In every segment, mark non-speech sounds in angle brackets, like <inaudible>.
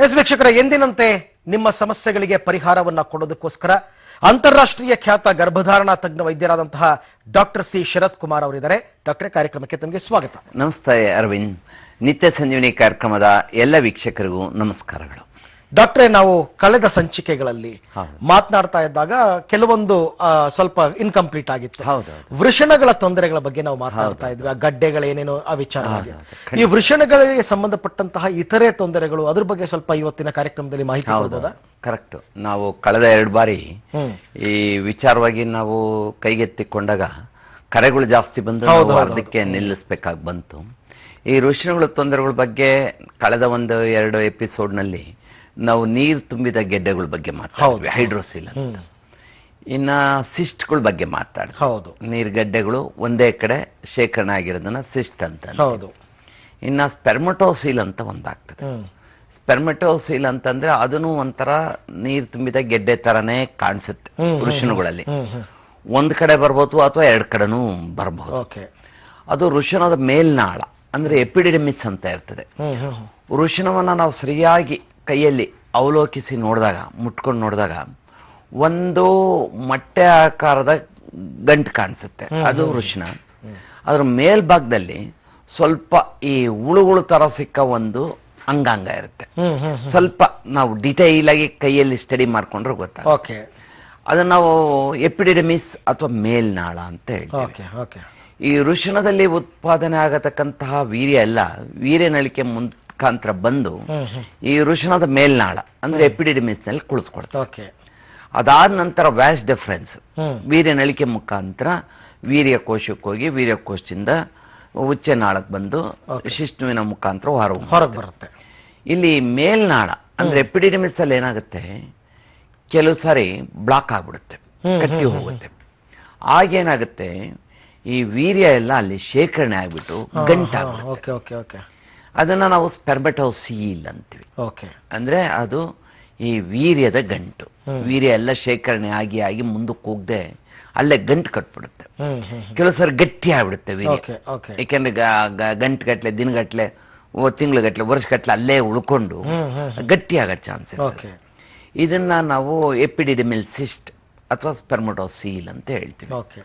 S ವೀಕ್ಷಕರ, ಎಂದಿನಂತೆ ನಿಮ್ಮ ಸಮಸ್ಯೆಗಳಿಗೆ ಪರಿಹಾರವನ್ನ ಕೊಡೋದಕ್ಕೋಸ್ಕರ ಅಂತಾರಾಷ್ಟ್ರೀಯ ಖ್ಯಾತ ಗರ್ಭಧಾರಣಾ ತಜ್ಞ ವೈದ್ಯರಾದಂತಹ ಡಾಕ್ಟರ್ ಸಿ. ಶರತ್ ಕುಮಾರ್ ಅವರಿದ್ದಾರೆ. ಡಾಕ್ಟರ್, ಕಾರ್ಯಕ್ರಮಕ್ಕೆ ತಮಗೆ ಸ್ವಾಗತ. ನಮಸ್ತೆ ಅರವಿಂದ್. ನಿತ್ಯ ಸಂಜೀವಿನಿ ಕಾರ್ಯಕ್ರಮದ ಎಲ್ಲ ವೀಕ್ಷಕರಿಗೂ ನಮಸ್ಕಾರಗಳು. ಡಾಕ್ಟ್ರೇ ನಾವು ಕಳೆದ ಸಂಚಿಕೆಗಳಲ್ಲಿ. ಮಾತನಾಡ್ತಾ ಇದ್ದಾಗ ಕೆಲವೊಂದು ಸ್ವಲ್ಪ ಇನ್ಕಂಪ್ಲೀಟ್ ಆಗಿತ್ತು. ವೃಷಣಗಳ ತೊಂದರೆಗಳ ಬಗ್ಗೆ ನಾವು ಮಾತನಾಡ್ತಾ ಇದ್ವಿ. ಆ ಗಡ್ಡೆಗಳೇನೇನೋ ಆ ವಿಚಾರ ಈ ವೃಷಣಗಳಿಗೆ ಸಂಬಂಧಪಟ್ಟಂತಹ ಇತರೆ ತೊಂದರೆಗಳು ಅದ್ರ ಬಗ್ಗೆ ಸ್ವಲ್ಪ ಇವತ್ತಿನ ಕಾರ್ಯಕ್ರಮದಲ್ಲಿ ಮಾಹಿತಿ ಕೊಡ್ಬೋದಾ? ಕರೆಕ್ಟ್. ನಾವು ಕಳೆದ ಎರಡು ಬಾರಿ ಈ ವಿಚಾರವಾಗಿ ನಾವು ಕೈಗೆತ್ತಿಕೊಂಡಾಗ ಕರೆಗಳು ಜಾಸ್ತಿ ಬಂದು ಅದಕ್ಕೆ ನಿಲ್ಲಿಸ್ಬೇಕಾಗಿ ಬಂತು. ಈ ವೃಷಣಗಳ ತೊಂದರೆಗಳ ಬಗ್ಗೆ ಕಳೆದ ಒಂದು ಎರಡು ಎಪಿಸೋಡ್ನಲ್ಲಿ ನಾವು ನೀರು ತುಂಬಿದ ಗೆಡ್ಡೆಗಳ ಬಗ್ಗೆ ಮಾತಾಡ್ತೀವಿ ಹೈಡ್ರೋಸಿಲ್ ಅಂತ. ಇನ್ನ ಸಿಸ್ಟ್ಗಳ ಬಗ್ಗೆ ಮಾತಾಡ್ತೀವಿ. ಹೌದು. ನೀರ್ಗಡ್ಡೆಗಳು ಒಂದೇ ಕಡೆ ಶೇಖರಣೆ ಆಗಿರೋದನ್ನ ಸಿಸ್ಟ್ ಅಂತ ಹೌದು. ಇನ್ನ ಸ್ಪೆರ್ಮೆಟೋಸಿಲ್ ಅಂತ ಒಂದಾಗ್ತದೆ. ಸ್ಪೆರ್ಮೆಟೋಸಿಲ್ ಅಂತಂದ್ರೆ ಅದನ್ನು ಒಂಥರ ನೀರು ತುಂಬಿದ ಗೆಡ್ಡೆ ತರನೇ ಕಾಣಿಸುತ್ತೆ ಋಷಿನುಗಳಲ್ಲಿ ಒಂದ್ ಕಡೆ ಬರ್ಬೋದು ಅಥವಾ ಎರಡ್ ಕಡೆನೂ ಬರಬಹುದು ಓಕೆ. ಅದು ಋಷಣದ ಮೇಲ್ನಾಳ ಅಂದ್ರೆ ಎಪಿಡಿಡಮಿಸ್ ಅಂತ ಇರ್ತದೆ. ಋಷಣವನ್ನ. ನಾವು ಸರಿಯಾಗಿ ಕೈಯಲ್ಲಿ ಅವಲೋಕಿಸಿ ನೋಡಿದಾಗ ಮುಟ್ಕೊಂಡು ನೋಡಿದಾಗ ಒಂದು ಮೊಟ್ಟೆ ಆಕಾರದ ಗಂಟು ಕಾಣಿಸುತ್ತೆ. ಅದು ವೃಷಣ ಅದ್ರ ಮೇಲ್ಭಾಗದಲ್ಲಿ ಸ್ವಲ್ಪ ಈ ಹುಳುಗಳು ತರ ಸಿಕ್ಕ ಒಂದು ಅಂಗಾಂಗ ಇರುತ್ತೆ. ಸ್ವಲ್ಪ ನಾವು ಡಿಟೈಲ್ ಆಗಿ ಕೈಯಲ್ಲಿ ಸ್ಟಡಿ ಮಾಡ್ಕೊಂಡ್ರೆ ಗೊತ್ತಾಗುತ್ತೆ. ಅದನ್ನ ನಾವು ಎಪಿಡಿಡಮಿಸ್ ಅಥವಾ ಮೇಲ್ನಾಳ ಅಂತ ಹೇಳ್ತೀವಿ. Okay okay. ಈ ವೃಷಣದಲ್ಲಿ ಉತ್ಪಾದನೆ ಆಗತಕ್ಕಂತಹ ವೀರ್ಯ ಎಲ್ಲ ವೀರ್ಯನಳಿಕೆ ಮುಖಾಂತರ ಬಂದು ಈ ಋಷಣದ ಮೇಲ್ನಾಳ ಅಂದ್ರೆ ಎಪಿಡಿಡಿಮಿಸ್ನಲ್ಲಿ ಕುಳಿತುಕೊಳ್ತಾರೆ ಓಕೆ. ಅದಾದ ನಂತರ ವ್ಯಾಸ್ ಡಿಫರೆನ್ಸ್. ವೀರ್ಯನಳಿಕೆ ಮುಖಾಂತರ ವೀರ್ಯ ಕೋಶಕ್ಕೆ ಹೋಗಿ ವೀರ್ಯ ಕೋಶದಿಂದ ಉಚ್ಚ ನಾಳಕ್ಕೆ ಬಂದು ಶಿಷ್ಣುವಿನ ಮುಖಾಂತರ ಹೊರಗೆ ಹೊರಗೆ ಬರುತ್ತೆ. ಇಲ್ಲಿ ಮೇಲ್ನಾಳ ಅಂದ್ರೆ ಎಪಿಡಿಡಿಮಿಸ್ ಅಲ್ಲಿ ಏನಾಗುತ್ತೆ? ಕೆಲವು ಸಾರಿ ಬ್ಲಾಕ್ ಆಗ್ಬಿಡುತ್ತೆ ಕಟ್ಟಿ ಹೋಗುತ್ತೆ. ಆಗೇನಾಗುತ್ತೆ ಈ ವೀರ್ಯ ಎಲ್ಲ ಅಲ್ಲಿ ಶೇಖರಣೆ ಆಗ್ಬಿಟ್ಟು ಗಂಟಾಗುತ್ತೆ ಓಕೆ ಓಕೆ ಓಕೆ. ಅದನ್ನ ನಾವು ಸ್ಪೆರ್ಮಟೋಸೀಲ್ ಅಂತೀವಿ. ಓಕೆ. ಅಂದ್ರೆ ಅದು ಈ ವೀರ್ಯದ ಗಂಟು. ವೀರ್ಯ ಎಲ್ಲ ಶೇಖರಣೆ ಆಗಿ ಆಗಿ ಮುಂದಕ್ಕೆ ಹೋಗದೆ ಅಲ್ಲೇ ಗಂಟು ಕಟ್ಬಿಡುತ್ತೆ. ಕೆಲವು ಸಾರಿ ಗಟ್ಟಿ ಆಗ್ಬಿಡುತ್ತೆ ವೀರ್ಯ. ಯಾಕೆಂದ್ರೆ ಗಂಟು ಗಟ್ಲೆ ದಿನಗಟ್ಲೆ ತಿಂಗ್ಳುಗಟ್ಲೆ ವರ್ಷಗಟ್ಲೆ ಅಲ್ಲೇ ಉಳ್ಕೊಂಡು ಗಟ್ಟಿ ಆಗೋ ಚಾನ್ಸ್ ಇರುತ್ತೆ ಇದನ್ನ ನಾವು ಎಪಿಡಿಡಿಮಿಲ್ ಸಿಸ್ಟ್ ಅಥವಾ ಸ್ಪೆರ್ಮಟೋಸೀಲ್ ಅಂತ ಹೇಳ್ತೀವಿ. ಓಕೆ.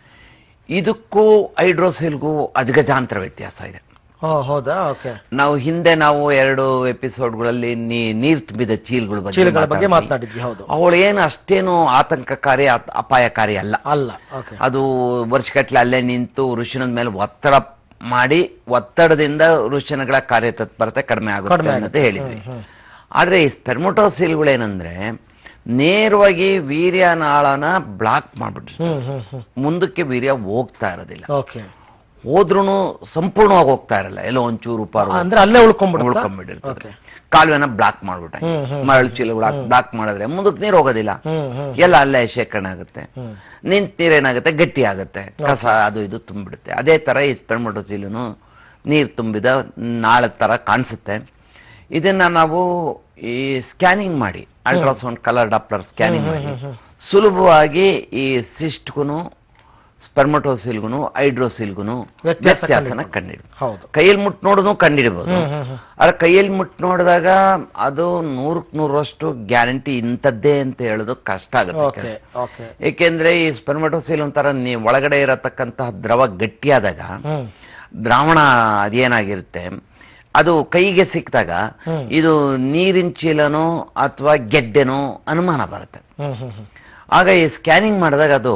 ಇದಕ್ಕೂ ಹೈಡ್ರೋಸಿಲ್ಗೂ ಅಜಗಜಾಂತರ ವ್ಯತ್ಯಾಸ ಇದೆ. ಹೌದಾ? ಓಕೆ. ನಾವು ಹಿಂದೆ ನಾವು ಎರಡು ಎಪಿಸೋಡ್ಗಳಲ್ಲಿ ನೀರ್ ತುಂಬಿದ ಚೀಲ್ಗಳ ಬಗ್ಗೆ ಚೀಲಗಳ ಬಗ್ಗೆ ಮಾತಾಡ್ತೀವಿ. ಮಾತನಾಡಿದ್ವಿ ಹೌದು. ಅವಳು ಏನು ಅಷ್ಟೇನು ಆತಂಕಕಾರಿ ಅತ್- ಅಪಾಯಕಾರಿ ಅಲ್ಲ. ಅಲ್ಲ ಓಕೆ. ಅದು ವರ್ಷಗಟ್ಟಲೆ ಅಲ್ಲೇ ನಿಂತು ಋಷಿನದ ಮೇಲೆ ಒತ್ತಡ ಮಾಡಿ ಒತ್ತಡದಿಂದ ಋಷಿನಗಳ ಕಾರ್ಯತತ್ಪರತೆ ಕಡಿಮೆ ಆಗುತ್ತೆ ಅಂತ ಹೇಳಿದ್ವಿ. ಆದ್ರೆ ಈ ಏನಂದ್ರೆ ನೇರವಾಗಿ ವೀರ್ಯನಾಳನ ಬ್ಲಾಕ್ ಮಾಡ್ಬಿಟ್ಟು ಹ್ಮ್ ಹ್ಮ್ ಹ್ಮ್. ಮುಂದಕ್ಕೆ ವೀರ್ಯ ಹೋಗ್ತಾ ಇರೋದಿಲ್ಲ. ಓಕೆ. ಹೋದ್ರೂ ಸಂಪೂರ್ಣವಾಗಿ ಹೋಗ್ತಾ ಇರಲ್ಲ. ಎಲ್ಲೋ ಒಂಚೂರು ಪಾರು ಅಂದ್ರೆ ಅಲ್ಲೇ ಉಳ್ಕೊಂಡ್ಬಿಡ್ತಾರೆ ಕಾಲುವೆನ ಬ್ಲಾಕ್ ಮಾಡ್ಬಿಟ್ಟೆ ಮರಳು ಚೀಲ ಬ್ಲಾಕ್ ಮಾಡಿದ್ರೆ ಮುಂದಕ್ಕೆ ನೀರು ಹೋಗೋದಿಲ್ಲ. ಎಲ್ಲ ಅಲ್ಲೇ ಶೇಖರಣೆ ಆಗುತ್ತೆ. ನಿಂತ ನೀರೇನಾಗುತ್ತೆ ಗಟ್ಟಿ ಆಗುತ್ತೆ. ಕಸ ಅದು ಇದು ತುಂಬಿಡುತ್ತೆ. ಅದೇ ತರ ಈ ಸ್ಪೆರ್ಮಟೋಸಿಲುನು ನೀರು ತುಂಬಿದ ನಾಳ ತರ ಕಾಣಿಸುತ್ತೆ. ಇದನ್ನ ನಾವು ಈ ಸ್ಕ್ಯಾನಿಂಗ್ ಮಾಡಿ. ಅಲ್ಟ್ರಾಸೌಂಡ್ ಕಲರ್ ಡಾಪ್ಲರ್ ಸ್ಕ್ಯಾನಿಂಗ್ ಮಾಡಿ. ಸುಲಭವಾಗಿ ಈ ಸಿಸ್ಟ್ಗೂ ಸ್ಪರ್ಮಟೋಸಿಲ್ಗೂ ವ್ಯತ್ಯಾಸ ವ್ಯತ್ಯಾಸನ ಕಂಡಿಡ ಕೈಯಲ್ಲಿ ಮುಟ್ಟು ನೋಡೋದು ಕಂಡಿಡ್ಬೋದು ಆದ್ರೆ ಕೈಯಲ್ಲಿ ಮುಟ್ಟು ನೋಡಿದಾಗ ಅದು ನೂರಕ್ ನೂರಷ್ಟು ಗ್ಯಾರಂಟಿ ಇಂಥದ್ದೇ ಅಂತ ಹೇಳೋದು ಕಷ್ಟ ಆಗುತ್ತೆ ಏಕೆಂದ್ರೆ ಈ ಸ್ಪರ್ಮಟೋಸಿಲ್ ಒಂಥರ ನೀ ಒಳಗಡೆ ಇರತಕ್ಕಂತಹ ದ್ರವ ಗಟ್ಟಿಯಾದಾಗ ದ್ರಾವಣ ಅದೇನಾಗಿರುತ್ತೆ ಅದು ಕೈಗೆ ಸಿಕ್ಕಿದಾಗ ಇದು ನೀರಿನ ಚೀಲನೋ ಅಥವಾ ಗೆಡ್ಡೆನೋ ಅನುಮಾನ ಬರುತ್ತೆ. ಆಗ ಈ ಸ್ಕ್ಯಾನಿಂಗ್ ಮಾಡಿದಾಗ ಅದು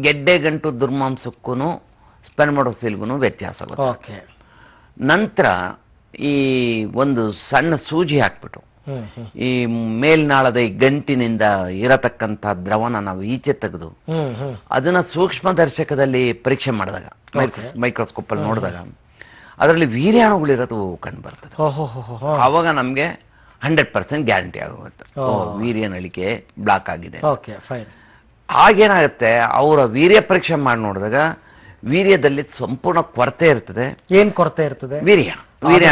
ಗೆಡ್ಡೆ ಗಂಟು ದುರ್ಮಾಂಸಕ್ಕೂ ಸ್ಪೆರ್ಮಡೋಸಿಲ್ಗೂ ವ್ಯತ್ಯಾಸ ಆಗುತ್ತೆ. ಓಕೆ. ನಂತರ ಈ ಒಂದು ಸಣ್ಣ ಸೂಜಿ ಹಾಕ್ಬಿಟ್ಟು ಈ ಮೇಲ್ನಾಳದ ಈ ಗಂಟಿನಿಂದ ಇರತಕ್ಕಂತ ದ್ರವನ ನಾವು ಈಚೆ ತೆಗೆದು ಅದನ್ನ ಸೂಕ್ಷ್ಮ ದರ್ಶಕದಲ್ಲಿ ಪರೀಕ್ಷೆ ಮಾಡಿದಾಗ ಮೈಕ್ರೋಸ್ಕೋಪ್ ಅಲ್ಲಿ ನೋಡಿದಾಗ ಅದರಲ್ಲಿ ವೀರ್ಯಾಣುಗಳಿರೋದು ಕಂಡು ಬರ್ತದೆ. ಅವಾಗ. ಆವಾಗ ನಮಗೆ ಹಂಡ್ರೆಡ್ ಪರ್ಸೆಂಟ್ ಗ್ಯಾರಂಟಿ ಆಗೋಗುತ್ತೆ ವೀರ್ಯ ನಳಿಕೆ ಬ್ಲಾಕ್ ಆಗಿದೆ. Okay fine. ಆಗೇನಾಗುತ್ತೆ ಅವರ ವೀರ್ಯ ಪರೀಕ್ಷೆ ಮಾಡಿ ನೋಡಿದಾಗ ವೀರ್ಯದಲ್ಲಿ ಸಂಪೂರ್ಣ ಕೊರತೆ ಇರ್ತದೆ. ಏನ್ ಕೊರತೆ ಇರ್ತದೆ? ವೀರ್ಯ. ವೀರ್ಯ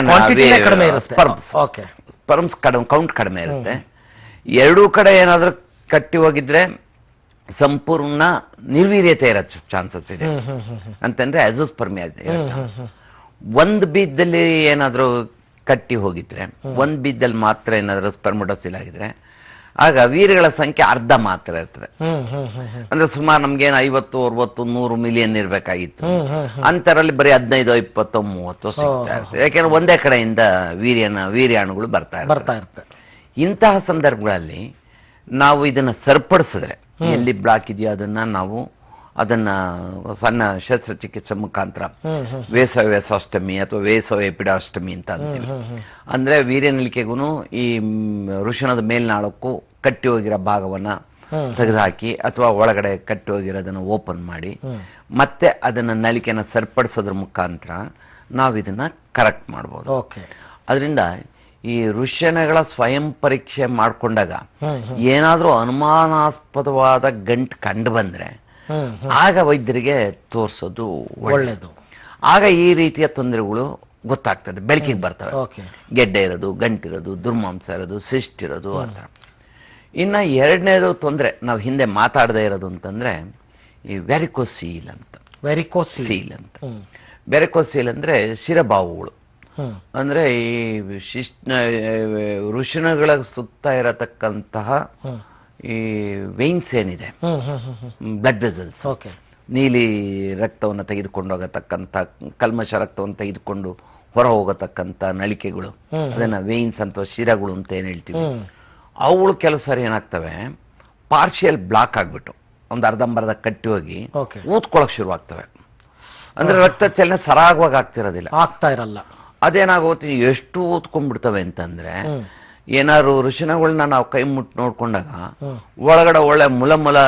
ಸ್ಪರ್ಮ್ಸ್ ಓಕೆ. ಸ್ಪರ್ಮ್ಸ್ ಕಡಿಮೆ ಕೌಂಟ್ ಕಡಿಮೆ ಇರುತ್ತೆ. ಎರಡೂ ಕಡೆ ಏನಾದ್ರೂ ಕಟ್ಟಿ ಹೋಗಿದ್ರೆ ಸಂಪೂರ್ಣ ನಿರ್ವೀರ್ಯತೆ ಇರೋ ಚಾನ್ಸಸ್ ಇದೆ. ಅಂತಂದ್ರೆ ಅಜೋಸ್ಪರ್ಮಿಯಾ ಒಂದು ಬೀಜದಲ್ಲಿ ಏನಾದ್ರೂ ಕಟ್ಟಿ ಹೋಗಿದ್ರೆ ಒಂದ್ ಬೀಜದಲ್ಲಿ ಮಾತ್ರ ಏನಾದ್ರು ಸ್ಪರ್ಮಡೋಸಿಲ್ ಆಗಿದ್ರೆ ಆಗ ವೀರಗಳ ಸಂಖ್ಯೆ ಅರ್ಧ ಮಾತ್ರ ಇರ್ತದೆ. ಅಂದ್ರೆ ಸುಮಾರು ನಮ್ಗೇನು ಐವತ್ತು ಅರವತ್ತು ನೂರು ಮಿಲಿಯನ್ ಇರ್ಬೇಕಾಗಿತ್ತು. ಅಂತರಲ್ಲಿ ಬರೀ ಹದಿನೈದು ಇಪ್ಪತ್ತು ಮೂವತ್ತು ಸಿಗ್ತಾ ಇರ್ತದೆ. ಯಾಕೆಂದ್ರೆ ಒಂದೇ ಕಡೆಯಿಂದ ವೀರ್ಯನ ವೀರ್ಯಾಣುಗಳು ಬರ್ತಾ ಬರ್ತಾ ಇರ್ತವೆ. ಇಂತಹ ಸಂದರ್ಭಗಳಲ್ಲಿ ನಾವು ಇದನ್ನ ಸರಿಪಡಿಸಿದ್ರೆ ಎಲ್ಲಿ ಬ್ಲಾಕ್ ಇದೆಯೋ ಅದನ್ನ ನಾವು ಅದನ್ನ ಸಣ್ಣ ಶಸ್ತ್ರಚಿಕಿತ್ಸೆ ಮುಖಾಂತರ. ವೇಸವ ವೇಸಾಷ್ಟಮಿ ಅಥವಾ ವೇಸವ ಎಪಿಡಾಷ್ಟಮಿ ಅಂತ ಅಂತೀವಿ. ಅಂದ್ರೆ ವೀರ್ಯನಲಿಕೆಗೂ ಈ ಋಷಣದ ವೃಷಣದ ಮೇಲ್ನಾಳಕ್ಕೂ ಕಟ್ಟಿ ಹೋಗಿರೋ ಭಾಗವನ್ನ ತೆಗೆದುಹಾಕಿ ಅಥವಾ ಒಳಗಡೆ ಕಟ್ಟಿ ಹೋಗಿರೋದನ್ನ ಓಪನ್ ಮಾಡಿ. ಮತ್ತೆ ಅದನ್ನ ನಲಿಕೆನ ಸರಿಪಡಿಸೋದ್ರ ಮುಖಾಂತರ ನಾವು ಇದನ್ನ ಕರೆಕ್ಟ್ ಮಾಡ್ಬೋದು. ಓಕೆ. ಅದರಿಂದ ಈ ಋಷಣಗಳ ಸ್ವಯಂ ಪರೀಕ್ಷೆ ಮಾಡಿಕೊಂಡಾಗ ಏನಾದರೂ ಅನುಮಾನಾಸ್ಪದವಾದ ಗಂಟು ಕಂಡು ಬಂದ್ರೆ ಆಗ ವೈದ್ಯರಿಗೆ ತೋರಿಸೋದು ಒಳ್ಳೆಯದು ಒಳ್ಳೇದು. ಆಗ ಈ ರೀತಿಯ ತೊಂದರೆಗಳು ಗೊತ್ತಾಗ್ತದೆ ಬೆಳಕಿಗೆ ಬರ್ತವೆ. ಗೆಡ್ಡೆ ಇರೋದು ಗಂಟಿರೋದು ದುರ್ಮಾಂಸ ಇರೋದು ಸಿಸ್ಟ್ ಇರೋದು ಅಂತ ಇನ್ನು ಎರಡನೇದು ತೊಂದರೆ ನಾವು ಹಿಂದೆ ಮಾತಾಡದೇ ಇರೋದು ಅಂತಂದ್ರೆ ಈ ವ್ಯಾರಿಕೋಸೀಲ್ ಅಂತ. ವೆರಿಕೋಸೀಲ್ ಅಂತ. ವ್ಯಾರಿಕೋಸೀಲ್ ಅಂದ್ರೆ ಶಿರಬಾವುಗಳು ಅಂದರೆ ಈ ಶಿಷ್ಟ ಋಷಿಣಗಳ ಸುತ್ತ ಇರತಕ್ಕಂತಹ ಈ ವೆಯ್ನ್ಸ್ ಏನಿದೆ? Blood vessels okay. ನೀಲಿ ರಕ್ತವನ್ನು ತೆಗೆದುಕೊಂಡು ಹೋಗತಕ್ಕಂಥ ಕಲ್ಮಶ ರಕ್ತವನ್ನು ತೆಗೆದುಕೊಂಡು ಹೊರ ಹೋಗತಕ್ಕಂಥ ನಳಿಕೆಗಳು ಅದನ್ನ ವೆಯ್ನ್ಸ್ ಅಂತ ಶಿರಗಳು ಅಂತ ಏನು ಹೇಳ್ತೀವಿ? ಅವುಗಳು ಕೆಲವು ಸಾರಿ ಏನಾಗ್ತವೆ? ಪಾರ್ಷಿಯಲ್ ಬ್ಲಾಕ್ ಆಗಿಬಿಟ್ಟು ಒಂದು ಅರ್ಧಂಬರ್ಧ ಕಟ್ಟಿ ಹೋಗಿ ಓಕೆ. ಶುರು ಶುರುವಾಗ್ತವೆ. ಅಂದ್ರೆ ರಕ್ತ ಚಲನೆ ಸರಾಗವಾಗಿ ಆಗ್ತಿರೋದಿಲ್ಲ. ಆಗ್ತಾ ಇರಲ್ಲ. ಅದೇನಾಗುತ್ತೆ ಎಷ್ಟು ಊದ್ಕೊಂಡ್ಬಿಡ್ತವೆ ಅಂತಂದ್ರೆ ಏನಾದ್ರು ಋಷಿನಗಳನ್ನ ನಾವು ಕೈ ಮುಟ್ಟು ನೋಡ್ಕೊಂಡಾಗ ಒಳಗಡೆ ಒಳ್ಳೆ ಮುಲ ಮುಲ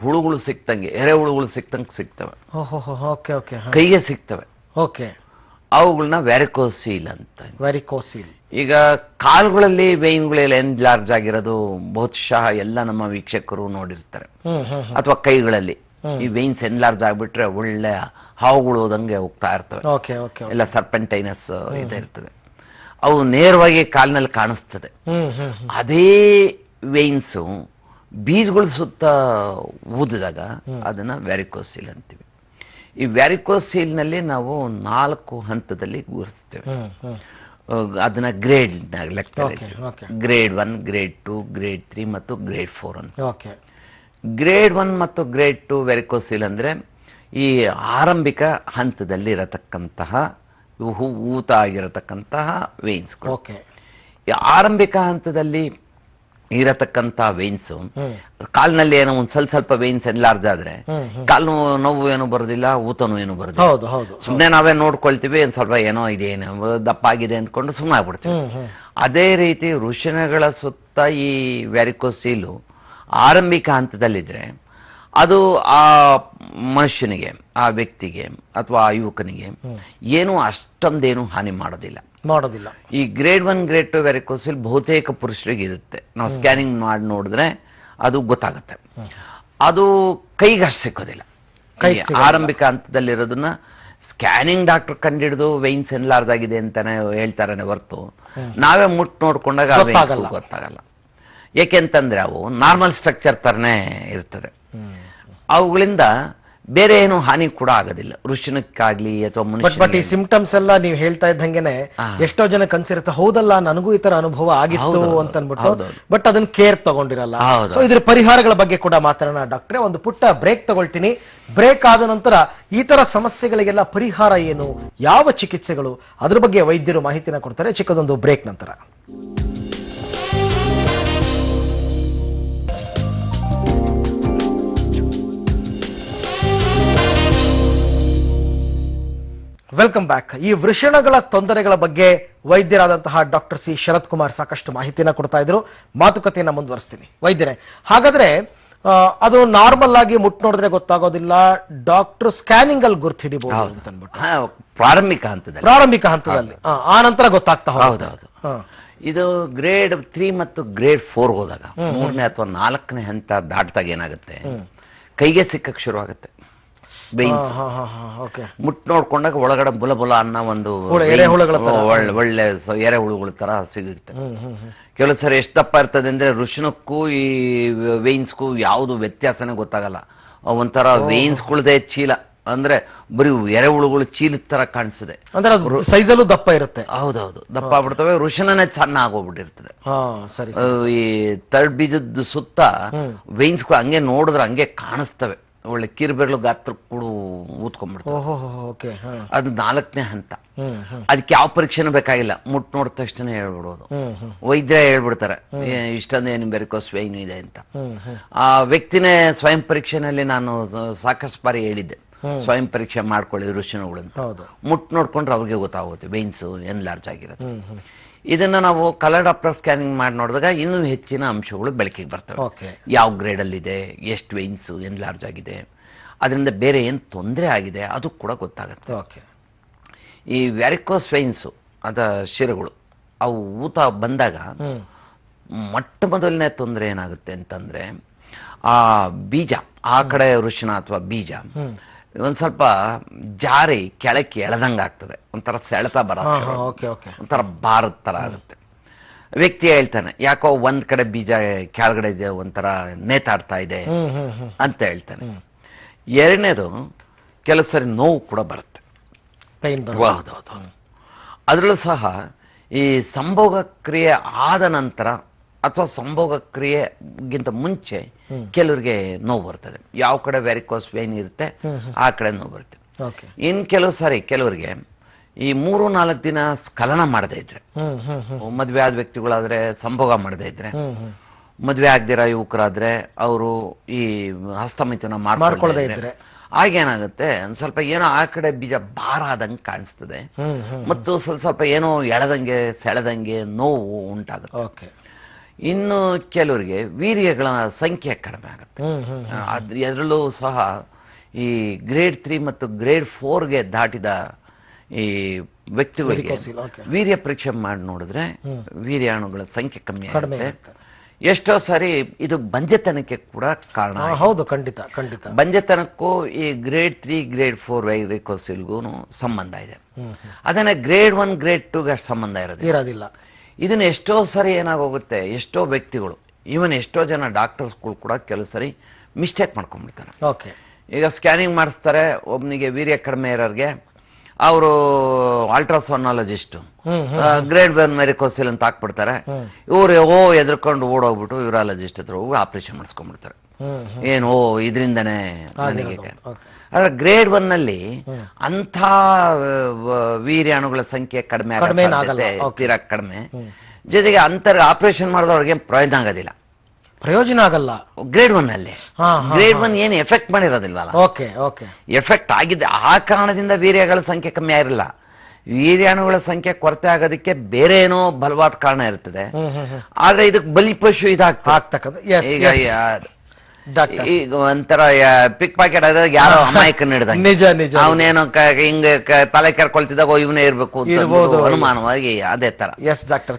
ಹುಳುಗಳು ಸಿಕ್ತಂಗೆ ಎರೆ ಹುಳುಗಳು ಸಿಕ್ತಂಗೆ ಸಿಗ್ತವೆ ಕೈಗೆ ಸಿಗ್ತವೆ ಓಕೆ. ಅವುಗಳನ್ನ ವ್ಯಾರಿಕೋಸೀಲ್ ಅಂತ. ವ್ಯಾರಿಕೋಸೀಲ್ ಈಗ ಕಾಲುಗಳಲ್ಲಿ ವೇನ್ಗಳಲ್ಲಿ ಎನ್ಲಾರ್ಜ್ ಆಗಿರೋದು ಬಹುಶಃ ಎಲ್ಲ ನಮ್ಮ ವೀಕ್ಷಕರು ನೋಡಿರ್ತಾರೆ. ಅಥವಾ ಕೈಗಳಲ್ಲಿ. ಈ ವೇನ್ಸ್ ಎನ್ಲಾರ್ಜ್ ಆಗ್ಬಿಟ್ರೆ ಒಳ್ಳೆ ಹಾವುಗಳು ಹೋದಂಗೆ ಹೋಗ್ತಾ ಇರ್ತವೆ. ಓಕೆ ಓಕೆ ಎಲ್ಲ ಸರ್ಪೆಂಟೈನಸ್ ಇದೆ ಇರ್ತದೆ ಅವು ನೇರವಾಗಿ ಕಾಲಿನಲ್ಲಿ ಕಾಣಿಸ್ತದೆ. ಅದೇ ವೇನ್ಸು ಬೀಜಗಳ ಸುತ್ತ ಊದಿದಾಗ ಅದನ್ನ ವ್ಯಾರಿಕೋಸಿಲ್ ಅಂತೀವಿ. ಈ ವ್ಯಾರಿಕೋಸಿಲ್ನಲ್ಲಿ ನಾವು ನಾಲ್ಕು ಹಂತದಲ್ಲಿ ಗುರುಸ್ತೇವೆ ಅದನ್ನ grade grade one grade two grade three ಮತ್ತು ಗ್ರೇಡ್ ಫೋರ್ ಅಂತ. ಓಕೆ ಗ್ರೇಡ್ ಒನ್ ಮತ್ತು ಗ್ರೇಡ್ ಟು ವ್ಯಾರಿಕೋಸೀಲ್ ಅಂದ್ರೆ ಈ ಆರಂಭಿಕ ಹಂತದಲ್ಲಿ ಇರತಕ್ಕಂತಹ ಇವು ಹೂ ಊತ ಆಗಿರತಕ್ಕಂತಹ ವೇನ್ಸ್ಗಳು ಓಕೆ. ಈ ಆರಂಭಿಕ ಹಂತದಲ್ಲಿ ಇರತಕ್ಕಂತ ವೇನ್ಸ್ ಕಾಲ್ನಲ್ಲಿ ಏನೋ ಒಂದ್ ಸ್ವಲ್ಪ ಸ್ವಲ್ಪ ವೇನ್ಸ್ ಎನ್ಲಾರ್ಜ್ ಆದ್ರೆ ಕಾಲು ನೋವು ಏನು ಬರೋದಿಲ್ಲ ಊತನೂ ಏನು ಬರೋದಿಲ್ಲ. ಸುಮ್ಮನೆ ನಾವೇ ನೋಡ್ಕೊಳ್ತೀವಿ ಒಂದ್ ಸ್ವಲ್ಪ ಏನೋ ಇದೇನು ದಪ್ಪ ಆಗಿದೆ ಅಂದ್ಕೊಂಡು ಸುಮ್ಮನೆ ಆಗ್ಬಿಡ್ತೀವಿ. ಅದೇ ರೀತಿ ಋಷಿನಗಳ ಸುತ್ತ ಈ ವ್ಯಾರಿಕೋಸೀಲು ಆರಂಭಿಕ ಹಂತದಲ್ಲಿದ್ರೆ ಅದು ಆ ಮನುಷ್ಯನಿಗೆ ಆ ವ್ಯಕ್ತಿಗೆ ಅಥವಾ ಆ ಯುವಕನಿಗೆ ಏನು ಅಷ್ಟೊಂದೇನು ಹಾನಿ ಮಾಡೋದಿಲ್ಲ. ಮಾಡೋದಿಲ್ಲ. ಈ grade one grade two varicocele ಬಹುತೇಕ ಪುರುಷರಿಗೆ ಇರುತ್ತೆ. ನಾವು ಸ್ಕ್ಯಾನಿಂಗ್ ಮಾಡಿ ನೋಡಿದ್ರೆ ಅದು ಗೊತ್ತಾಗುತ್ತೆ. ಅದು ಕೈಗೆ ಅಷ್ಟು ಸಿಕ್ಕೋದಿಲ್ಲ. ಆರಂಭಿಕ ಹಂತದಲ್ಲಿರೋದನ್ನ ಸ್ಕ್ಯಾನಿಂಗ್ ಡಾಕ್ಟರ್ ಕಂಡಿಡಿದು ವೈನ್ಸ್ ಎನ್ಲಾರ್ದಾಗಿದೆ ಅಂತಾನೆ ಹೇಳ್ತಾರೆ ಹೊರತು. ನಾವೇ ಮುಟ್ ನೋಡ್ಕೊಂಡಾಗ ಗೊತ್ತಾಗಲ್ಲ. ಏಕೆಂತಂದ್ರೆ ಅವು ನಾರ್ಮಲ್ ಸ್ಟ್ರಕ್ಚರ್ ತರನೇ ಇರ್ತದೆ. ಅವುಗಳಿಂದ ಬೇರೆ ಏನು ಹಾನಿ ಕೂಡ ಆಗೋದಿಲ್ಲ. ಋಷಿನಕ್ಕಾಗ್ಲಿ ಅಥವಾ ಬಟ್ ಬಟ್ ಈ ಸಿಂಪ್ಟಮ್ಸ್ ಎಲ್ಲ ನೀವು ಹೇಳ್ತಾ ಇದ್ದಂಗೆನೆ ಎಷ್ಟೋ ಜನ ಕನ್ಸಿರುತ್ತೆ ಹೌದಲ್ಲ ನನಗೂ ಈ ತರ ಅನುಭವ ಆಗಿತ್ತು ಅಂತ ಅನ್ಬಿಟ್ಟು ಬಟ್ ಅದನ್ನ ಕೇರ್ ತಗೊಂಡಿರಲ್ಲ. ಸೊ ಇದ್ರ ಪರಿಹಾರಗಳ ಬಗ್ಗೆ ಕೂಡ ಮಾತಾಡೋಣ. ಡಾಕ್ಟ್ರೆ ಒಂದು ಪುಟ್ಟ ಬ್ರೇಕ್ ತಗೊಳ್ತೀನಿ. ಬ್ರೇಕ್ ಆದ ನಂತರ ಈ ತರ ಸಮಸ್ಯೆಗಳಿಗೆಲ್ಲ ಪರಿಹಾರ ಏನು? ಯಾವ ಚಿಕಿತ್ಸೆಗಳು? ಅದ್ರ ಬಗ್ಗೆ ವೈದ್ಯರು ಮಾಹಿತಿನ ಕೊಡ್ತಾರೆ. ಚಿಕ್ಕದೊಂದು ಬ್ರೇಕ್ ನಂತರ. ವೆಲ್ಕಮ್ ಬ್ಯಾಕ್ ಈ ವೃಷಣಗಳ ತೊಂದರೆಗಳ ಬಗ್ಗೆ ವೈದ್ಯರಾದಂತಹ ಡಾಕ್ಟರ್ ಸಿ. ಶರತ್ ಕುಮಾರ್ ಸಾಕಷ್ಟು ಮಾಹಿತಿಯನ್ನು ಕೊಡ್ತಾ ಇದ್ರು. ಮಾತುಕತೆಯನ್ನ ಮುಂದುವರಿಸ್ತೀನಿ. ವೈದ್ಯರೇ ಹಾಗಾದ್ರೆ ಅದು ನಾರ್ಮಲ್ ಆಗಿ ಮುಟ್ ನೋಡಿದ್ರೆ ಗೊತ್ತಾಗೋದಿಲ್ಲ. ಡಾಕ್ಟರ್ ಸ್ಕ್ಯಾನಿಂಗ್ ಅಲ್ಲಿ ಗುರ್ತು ಹಿಡಿಬಹುದು ಅಂತ ಅನ್ಬಿಟ್ಟು ಪ್ರಾರಂಭಿಕ ಹಂತದಲ್ಲಿ. ಪ್ರಾರಂಭಿಕ ಹಂತದಲ್ಲಿ. ಆ, ಆ ನಂತರ ಗೊತ್ತಾಗ್ತಾ. ಹೌದೌದು ಇದು ಗ್ರೇಡ್ ತ್ರೀ ಮತ್ತು ಗ್ರೇಡ್ ಫೋರ್ ಹೋದಾಗ ಮೂರನೇ ಅಥವಾ ನಾಲ್ಕನೇ ಹಂತ ದಾಟಿದಾಗ ಏನಾಗುತ್ತೆ? ಕೈಗೆ ಸಿಕ್ಕಕ್ಕೆ ಶುರು ಬೈನ್ಸ್ ಮುಟ್ ನೋಡ್ಕೊಂಡಾಗ ಒಳಗಡೆ ಬುಲ ಬುಲ ಅನ್ನ ಒಂದು. ಒಳ್ಳೆ ಎರೆಹುಳುಗಳ ತರ ಸಿಗುತ್ತೆ. ಕೆಲವು ಸರಿ ಎಷ್ಟು ದಪ್ಪ ಇರ್ತದೆ ಅಂದ್ರೆ ಋಷಿನಕ್ಕೂ ಈ ವೇನ್ಸ್ಗೂ ಯಾವುದು ವ್ಯತ್ಯಾಸನೇ ಗೊತ್ತಾಗಲ್ಲ. ಒಂಥರ ವೇನ್ಸ್ಗಳದೇ ಚೀಲ. ಅಂದ್ರೆ ಬರೀ ಎರೆಹುಳುಗಳು ಚೀಲದ ತರ ಅದು ಸೈಜಲ್ಲೂ ದಪ್ಪ ಇರುತ್ತೆ. ಹೌದೌದು. ದಪ್ಪ ಆಗ್ಬಿಡ್ತವೆ ಋಷಣನೇ ಸಣ್ಣ ಆಗೋಗ್ಬಿಟ್ಟಿರ್ತದೆ. ಈ ತರ್ಡ್ ಬೀಜದ ಸುತ್ತ ವೇನ್ಸ್ಗಳು ಹಂಗೆ ನೋಡಿದ್ರೆ ಹಂಗೆ ಕಾಣಿಸ್ತವೆ. ಒಳ್ಳೆ ಕಿರುಬೆರಳು ಗಾತ್ರ ಕೂಡ ಊದ್ಕೊಂಡ್ಬಿಡ್ತವೆ ಓಹೋ ಓಕೆ ಅದು ನಾಲ್ಕನೇ ಹಂತ. ಅದಕ್ಕೆ ಯಾವ ಪರೀಕ್ಷೆನೂ ಬೇಕಾಗಿಲ್ಲ. ಮುಟ್ ನೋಡಿದ ತಕ್ಷಣ ಹೇಳ್ಬಿಡೋದು. ವೈದ್ಯ ಹೇಳ್ಬಿಡ್ತಾರೆ ಇಷ್ಟೊಂದು ಏನು ಬೆರಿಕೋಸ್ ವೈನು ಇದೆ ಅಂತ. ಆ ವ್ಯಕ್ತಿನೇ ಸ್ವಯಂ ಪರೀಕ್ಷೆನಲ್ಲಿ ನಾನು ಸಾಕಷ್ಟು ಬಾರಿ ಹೇಳಿದ್ದೆ. ಸ್ವಯಂ ಪರೀಕ್ಷೆ ಮಾಡ್ಕೊಳ್ಳಿ ಋಷಿನಗಳು ಅಂತ. ಹೌದು. ಮುಟ್ ನೋಡ್ಕೊಂಡ್ರೆ ಅವ್ರಿಗೆ ಗೊತ್ತಾಗುತ್ತೆ ಬೇನ್ಸು ಎನ್ ಲಾರ್ಜ್ ಆಗಿರೋದು ಇದನ್ನ ನಾವು ಕಲರ್ ಡಾಪ್ಟರ್ ಸ್ಕ್ಯಾನಿಂಗ್ ಮಾಡಿ ನೋಡಿದಾಗ ಇನ್ನೂ ಹೆಚ್ಚಿನ ಅಂಶಗಳು ಬೆಳಕಿಗೆ ಬರ್ತವೆ. ಓಕೆ ಯಾವ ಗ್ರೇಡಲ್ಲಿದೆ ಎಷ್ಟು ವೆಯ್ನ್ಸು ಎನ್ಲಾರ್ಜ್ ಆಗಿದೆ. ಅದರಿಂದ ಬೇರೆ ಏನು ತೊಂದರೆ ಆಗಿದೆ ಅದು ಕೂಡ ಗೊತ್ತಾಗುತ್ತೆ. ಓಕೆ ಈ ವ್ಯಾರಿಕೋಸ್ ವೆಯ್ನ್ಸು ಅದ ಶಿರಗಳು ಅವು ಊತ ಬಂದಾಗ ಮೊಟ್ಟ ಮೊದಲನೇ ತೊಂದರೆ ಏನಾಗುತ್ತೆ ಅಂತಂದರೆ ಆ ಬೀಜ ಆ ಕಡೆ ವೃಷಣ ಅಥವಾ ಬೀಜ ಒಂದ್ ಸ್ವಲ್ಪ ಜಾರಿ ಕೆಳಕ್ಕೆ ಎಳೆದಂಗೆ ಆಗ್ತದೆ. ಒಂಥರ ಸೆಳೆತ ಬರ ಓಕೆ ಓಕೆ. ಒಂಥರ ಭಾರದ ತರ ಆಗುತ್ತೆ. ವ್ಯಕ್ತಿ ಹೇಳ್ತಾನೆ ಯಾಕೋ ಒಂದ್ ಕಡೆ ಬೀಜ ಕೆಳಗಡೆ ಒಂಥರ ನೇತಾಡ್ತಾ ಇದೆ ಅಂತ ಹೇಳ್ತಾನೆ. ಎರಡನೇದು ಕೆಲವು ಸರಿ ನೋವು ಕೂಡ ಬರುತ್ತೆ. ಪೈನ್ ಬರುತ್ತೆ. ಹೌದೌದು ಅದರಲ್ಲೂ ಸಹ ಈ ಸಂಭೋಗ ಕ್ರಿಯೆ ಆದ ನಂತರ ಅಥವಾ ಸಂಭೋಗ ಕ್ರಿಯೆಗಿಂತ ಮುಂಚೆ ಕೆಲವರಿಗೆ ನೋವು ಬರ್ತದೆ. ಯಾವ ಕಡೆ ವೆರಿಕೋಸ್ ವೇನ್ ಇರುತ್ತೆ ಆ ಕಡೆ ನೋವು ಬರುತ್ತೆ. ಇನ್ ಕೆಲವು ಸಾರಿ ಕೆಲವರಿಗೆ ಈ ಮೂರು ನಾಲ್ಕು ದಿನ ಸ್ಖಲನ ಮಾಡದೇ ಇದ್ರೆ ಮದುವೆ ಆದ ವ್ಯಕ್ತಿಗಳಾದ್ರೆ ಸಂಭೋಗ ಮಾಡದೇ ಇದ್ರೆ ಮದುವೆ ಆಗದಿರ ಯುವಕರಾದ್ರೆ ಅವರು ಈ ಹಸ್ತಮಿತನ ಮಾಡ್ಕೊಳ್ದೇ ಇದ್ರೆ. ಆಗೇನಾಗುತ್ತೆ ಒಂದ್ ಸ್ವಲ್ಪ ಏನೋ ಆ ಕಡೆ ಬೀಜ ಭಾರ ಆದಂಗೆ ಕಾಣಿಸ್ತದೆ ಮತ್ತು ಸ್ವಲ್ಪ ಸ್ವಲ್ಪ ಏನೋ ಎಳೆದಂಗೆ ಸೆಳೆದಂಗೆ ನೋವು ಉಂಟಾಗುತ್ತೆ. ಓಕೆ. ಇನ್ನು ಕೆಲವರಿಗೆ ವೀರ್ಯಗಳ ಸಂಖ್ಯೆ ಕಡಿಮೆ ಆಗುತ್ತೆ. ಅದರಲ್ಲೂ ಸಹ ಈ ಗ್ರೇಡ್ ತ್ರೀ ಮತ್ತು ಗ್ರೇಡ್ ಫೋರ್ಗೆ ದಾಟಿದ ಈ ವ್ಯಕ್ತಿಗಳಿಗೆ ವೀರ್ಯ ಪರೀಕ್ಷೆ ಮಾಡಿ ನೋಡಿದ್ರೆ ವೀರ್ಯಾಣುಗಳ ಸಂಖ್ಯೆ ಕಮ್ಮಿ ಆಗುತ್ತೆ. ಎಷ್ಟೋ ಸಾರಿ ಇದು ಬಂಜೆತನಕ್ಕೆ ಕೂಡ ಕಾರಣ ಹೌದು ಖಂಡಿತ ಖಂಡಿತ. ಬಂಜೆತನಕ್ಕೂ ಈ ಗ್ರೇಡ್ ತ್ರೀ ಗ್ರೇಡ್ ಫೋರ್ ವೈರಿಕೋಸಿಲ್ಗೂ ಸಂಬಂಧ ಇದೆ. ಅದನ್ನ ಗ್ರೇಡ್ ಒನ್ ಗ್ರೇಡ್ ಟೂಗೆ ಅಷ್ಟು ಸಂಬಂಧ ಇರೋದಿಲ್ಲ. ಇದನ್ನ ಎಷ್ಟೋ ಸರಿ ಏನಾಗೋಗುತ್ತೆ ಎಷ್ಟೋ ವ್ಯಕ್ತಿಗಳು ಈವನ್ ಎಷ್ಟೋ ಜನ ಡಾಕ್ಟರ್ಸ್ಗಳು ಕೂಡ ಕೆಲವು ಸರಿ ಮಿಸ್ಟೇಕ್ ಮಾಡ್ಕೊಂಡ್ಬಿಡ್ತಾರೆ. ಓಕೆ ಈಗ ಸ್ಕ್ಯಾನಿಂಗ್ ಮಾಡಿಸ್ತಾರೆ ಒಬ್ಬನಿಗೆ ವೀರ್ಯ ಕಡಿಮೆ ಇರೋರಿಗೆ. ಅವರು ಅಲ್ಟ್ರಾಸೋನಾಲಜಿಸ್ಟ್ ಗ್ರೇಡ್ ಮೇರಿ ಮೆರಿಕೋಸಿಲ್ ಅಂತ ಹಾಕ್ಬಿಡ್ತಾರೆ. ಇವ್ರು ಓ ಎದ್ರಕೊಂಡು ಓಡೋಗ್ಬಿಟ್ಟು ಯೂರಾಲಜಿಸ್ಟ್ ಹತ್ರ ಹೋಗಿ ಆಪರೇಷನ್ ಮಾಡಿಸ್ಕೊಂಡ್ಬಿಡ್ತಾರೆ. ಏನು ಓ ಇದರಿಂದನೇ ನನಗೆ ಆದ್ರೆ ಗ್ರೇಡ್ ಒನ್ನಲ್ಲಿ ಅಂಥ ವೀರ್ಯ ವೀರ್ಯಾಣುಗಳ ಸಂಖ್ಯೆ ಕಡಿಮೆ ತೀರಾ ಕಡಿಮೆ. ಜೊತೆಗೆ ಅಂತರ್ ಆಪರೇಷನ್ ಮಾಡಿದವ್ರಿಗೆ ಪ್ರಯೋಜನ ಆಗೋದಿಲ್ಲ. ಪ್ರಯೋಜನ ಆಗಲ್ಲ. ಗ್ರೇಡ್ ಒನ್ ಅಲ್ಲಿ. ಗ್ರೇಡ್ ಒನ್ ಏನು ಎಫೆಕ್ಟ್ ಮಾಡಿರೋದಿಲ್ಲ ಓಕೆ ಓಕೆ ಎಫೆಕ್ಟ್ ಆಗಿದೆ. ಆ ಕಾರಣದಿಂದ ವೀರ್ಯಗಳ ಸಂಖ್ಯೆ ಕಮ್ಮಿ ಆಗಿರಲ್ಲ ವೀರ್ಯಾಣುಗಳ ಸಂಖ್ಯೆ ಕೊರತೆ ಆಗೋದಕ್ಕೆ ಬೇರೆ ಏನೋ ಬಲವಾದ ಕಾರಣ ಇರ್ತದೆ. ಆದ್ರೆ ಇದಕ್ಕೆ ಬಲಿಪಶು ಇದಾಗ್ತದೆ. ಈಗ ಒಂಥರ ಪಿಕ್ ಪಾಕೆಟ್ ಆದಾಗ ಯಾರೋ <laughs> ಅಮಾಯಕ ನೀಡಿದ ನಿಜ ನಿಜ ಅವನೇನೋ ಹಿಂಗ ತಲೆ ಕೆರ್ಕೊಳ್ತಿದ್ದಾಗ ಇವನೇ ಇರ್ಬೇಕು ಅಂತ. ಅನುಮಾನವಾಗಿ ಅದೇ ತರ ಎಸ್ ಡಾಕ್ಟರ್